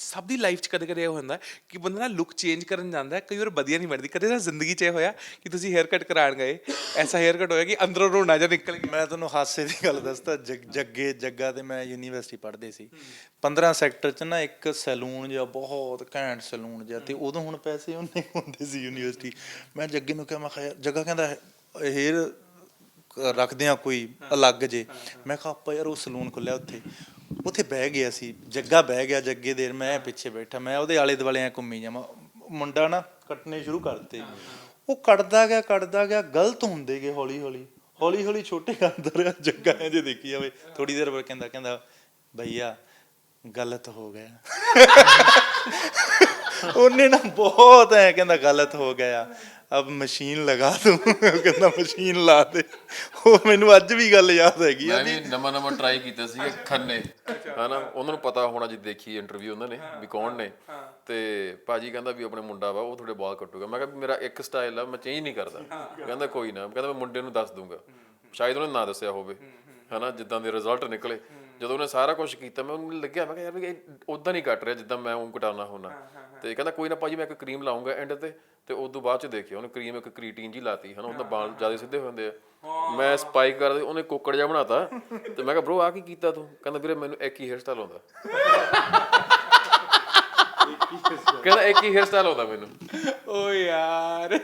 ਸਭ ਦੀ ਲਾਈਫ 'ਚ ਕਦੇ ਕਦੇ ਇਹ ਹੁੰਦਾ ਕਿ ਬੰਦਾ ਨਾ ਲੁੱਕ ਚੇਂਜ ਕਰਨ ਜਾਂਦਾ ਹੈ ਕਈ ਵਾਰ ਵਧੀਆ ਨਹੀਂ ਬਣਦੀ। ਕਦੇ ਤਾਂ ਜ਼ਿੰਦਗੀ 'ਚ ਇਹ ਹੋਇਆ ਕਿ ਤੁਸੀਂ ਹੇਅਰ ਕੱਟ ਕਰਾਉਣ ਗਏ ਐਸਾ ਹੇਅਰ ਕੱਟ ਹੋਇਆ ਕਿ ਅੰਦਰੋਂ ਰੋਣਾ ਜਿਹਾ ਨਿਕਲ ਗਿਆ। ਮੈਂ ਤੁਹਾਨੂੰ ਹਾਸੇ ਦੀ ਗੱਲ ਦੱਸਦਾ ਜੱਗ- ਜੱਗੇ ਜੱਗਾ ਤੇ ਮੈਂ ਯੂਨੀਵਰਸਿਟੀ ਪੜ੍ਹਦੇ ਸੀ। 15 ਸੈਕਟਰ ਚ ਨਾ ਇੱਕ ਸੈਲੂਨ ਜਿਹਾ ਬਹੁਤ ਘੈਂਟ ਸੈਲੂਨ ਜਿਹਾ ਤੇ ਉਦੋਂ ਹੁਣ ਪੈਸੇ ਉਹਨੇ ਹੁੰਦੇ ਸੀ ਯੂਨੀਵਰਸਿਟੀ ਮੈਂ ਜੱਗੇ ਨੂੰ ਕਿਹਾ ਮੈਂ ਕਿਹਾ ਯਾਰ, ਜੱਗਾ ਕਹਿੰਦਾ ਹੇਅਰ ਰੱਖਦੇ ਆ ਕੋਈ ਅਲੱਗ ਜੇ। ਮੈਂ ਕਿਹਾ ਆਪਾਂ ਯਾਰ ਉਹ ਸੈਲੂਨ ਖੁੱਲਿਆ ਉੱਥੇ। ਉੱਥੇ ਬਹਿ ਗਿਆ ਸੀ, ਜੱਗਾ ਬਹਿ ਗਿਆ ਜੱਗੇ ਦੇਰ ਮੈਂ ਪਿੱਛੇ ਬੈਠਾ, ਮੈਂ ਉਹਦੇ ਆਲੇ ਦੁਆਲੇ ਐ ਘੁੰਮੀ ਜਾਵਾਂ। ਮੁੰਡਾ ਨਾ ਕੱਟਣੇ ਸ਼ੁਰੂ ਕਰਤੇ। ਉਹ ਕੱਟਦਾ ਗਿਆ ਕੱਟਦਾ ਗਿਆ, ਗਲਤ ਹੁੰਦੇ ਗਏ ਹੌਲੀ ਹੌਲੀ ਹੌਲੀ ਹੌਲੀ ਛੋਟੇ ਕਰਦਾ ਰਿਹਾ ਜੱਗਾ ਐ ਜੇ ਦੇਖੀ ਜਾਵੇ ਥੋੜੀ ਦੇਰ ਬਾਅਦ ਕਹਿੰਦਾ ਕਹਿੰਦਾ, ਭਈਆ, ਗਲਤ ਹੋ ਗਿਆ। ਉਹਨੇ ਨਾ ਬਹੁਤ ਐ ਕਹਿੰਦਾ, ਗਲਤ ਹੋ ਗਿਆ। ਅਬ ਮਸ਼ੀਨ ਲਗਾ ਦੂੰ। ਕਹਿੰਦਾ ਮਸ਼ੀਨ ਲਾ ਦੇ। ਉਹ ਮੈਨੂੰ ਅੱਜ ਵੀ ਗੱਲ ਯਾਦ ਹੈਗੀ ਆ ਮੈਂ ਵੀ ਨਵਾਂ ਨਵਾਂ ਟਰਾਈ ਕੀਤਾ ਸੀ ਖੰਨੇ। ਹਨਾ? ਉਹਨਾਂ ਨੂੰ ਪਤਾ ਹੋਣਾ ਜੀ ਦੇਖੀ ਇੰਟਰਵਿਊ ਉਹਨਾਂ ਨੇ ਵੀ ਕੌਣ ਨੇ। ਤੇ ਭਾਜੀ ਕਹਿੰਦਾ ਵੀ ਆਪਣੇ ਮੁੰਡਾ ਵਾ ਉਹ ਤੁਹਾਡੇ ਬਾਲ ਕੱਟੂਗਾ। ਮੈਂ ਕਿਹਾ ਮੇਰਾ ਇੱਕ ਸਟਾਈਲ ਆ ਮੈਂ ਚੇਂਜ ਨਹੀਂ ਕਰਦਾ। ਕਹਿੰਦਾ ਕੋਈ ਨਾ। ਕਹਿੰਦਾ ਮੈਂ ਮੁੰਡੇ ਨੂੰ ਦੱਸ ਦੂੰਗਾ। ਸ਼ਾਇਦ ਉਹਨੇ ਨਾ ਦੱਸਿਆ ਹੋਵੇ। ਹਨਾ? ਜਿੱਦਾਂ ਦੇ ਰਿਜ਼ਲਟ ਨਿਕਲੇ। ਜਦੋਂ ਉਹਨੇ ਸਾਰਾ ਕੁਝ ਕੀਤਾ ਮੈਂ ਉਹਨੂੰ ਲੱਗਿਆ ਮੈਂ ਕਿਹਾ ਯਾਰ ਵੀ ਇਹ ਉਦਾਂ ਨਹੀਂ ਕੱਟ ਰਿਹਾ ਜਿੱਦਾਂ ਮੈਂ ਉਹ ਕਟਾਉਣਾ ਹੁੰਦਾ। ਤੇ ਕਹਿੰਦਾ ਕੋਈ ਨਾ ਭਾਜੀ ਮੈਂ ਇੱਕ ਕਰੀਮ ਲਾਉਂਗਾ ਐਂਡ ਤੇ ਤੇ ਉਸ ਤੋਂ ਬਾਅਦ ਚ ਦੇਖਿਓ ਉਹਨੇ ਕਰੀਮ ਇੱਕ ਕ੍ਰੀਟੀਨ ਜੀ ਲਾਤੀ ਹਨਾ ਉਹਦਾ ਬਾਲ ਜ਼ਿਆਦਾ ਸਿੱਧੇ ਹੋ ਜਾਂਦੇ ਆ। ਮੈਂ ਸਪਾਈਕ ਕਰਦੇ ਉਹਨੇ ਕੋਕੜ ਜਿਹਾ ਬਣਾਤਾ ਤੇ ਮੈਂ ਕਿਹਾ ਬ్రో ਆ ਕੀ ਕੀਤਾ ਤੂੰ? ਕਹਿੰਦਾ ਵੀਰੇ ਮੈਨੂੰ ਇੱਕ ਹੀ ਹੇਅਰ ਸਟਾਈਲ ਆਉਂਦਾ ਕਹਿੰਦਾ ਇੱਕ ਹੀ ਹੇਅਰ ਸਟਾਈਲ ਆਉਂਦਾ ਮੈਨੂੰ। ਓ ਯਾਰ।